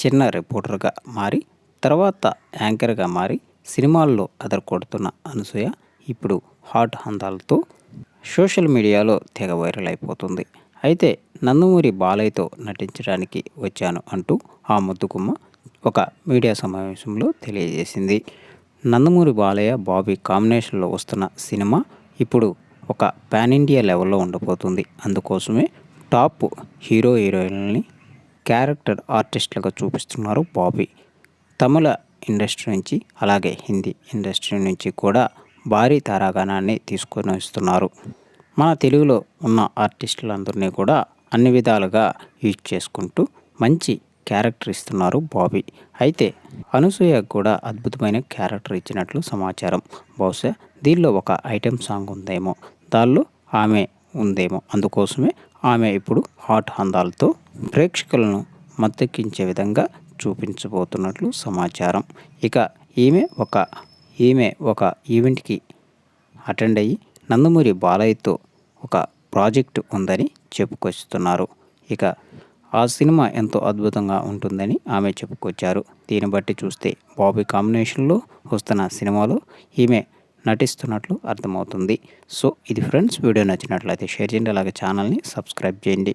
చిన్న రిపోర్టర్గా మారి తర్వాత యాంకర్గా మారి సినిమాల్లో అదరకొడుతున్న అనసూయ ఇప్పుడు హాట్ హందాలతో సోషల్ మీడియాలో తెగ వైరల్ అయిపోతుంది. అయితే నందమూరి బాలయ్యతో నటించడానికి వచ్చాను అంటూ ఆ ముద్దుకుమ్మ ఒక మీడియా సమావేశంలో తెలియజేసింది. నందమూరి బాలయ్య బాబీ కాంబినేషన్లో వస్తున్న సినిమా ఇప్పుడు ఒక పాన్ ఇండియా లెవెల్లో ఉండబోతుంది. అందుకోసమే టాప్ హీరో హీరోయిన్లని క్యారెక్టర్ ఆర్టిస్టులుగా చూపిస్తున్నారు బాబీ. తమిళ ఇండస్ట్రీ నుంచి అలాగే హిందీ ఇండస్ట్రీ నుంచి కూడా భారీ తారాగణాన్ని తీసుకొని వస్తున్నారు. మన తెలుగులో ఉన్న ఆర్టిస్టులందరినీ కూడా అన్ని విధాలుగా యూజ్ చేసుకుంటూ మంచి క్యారెక్టర్ ఇస్తున్నారు బాబీ. అయితే అనసూయ కూడా అద్భుతమైన క్యారెక్టర్ ఇచ్చినట్లు సమాచారం. బహుశా దీనిలో ఒక ఐటెం సాంగ్ ఉందేమో. దానిలో ఆమె ఉందేమో. అందుకోసమే ఆమె ఇప్పుడు హాట్ హందాలతో ప్రేక్షకులను మత్తెక్కించే విధంగా చూపించబోతున్నట్లు సమాచారం. ఇక ఈమె ఒక ఈమె ఒక ఈవెంట్కి అటెండ్ అయ్యి నందమూరి బాలయ్యతో ఒక ప్రాజెక్టు ఉందని చెప్పుకొస్తున్నారు. ఇక ఆ సినిమా ఎంతో అద్భుతంగా ఉంటుందని ఆమె చెప్పుకొచ్చారు. దీన్ని బట్టి చూస్తే బాబీ కాంబినేషన్లో వస్తున్న సినిమాలో ఈమె నటిస్తున్నట్లు అర్థమవుతుంది. సో ఇది ఫ్రెండ్స్ వీడియో నచ్చినట్లయితే షేర్ చేయండి. అలాగే ఛానల్ని సబ్స్క్రైబ్ చేయండి.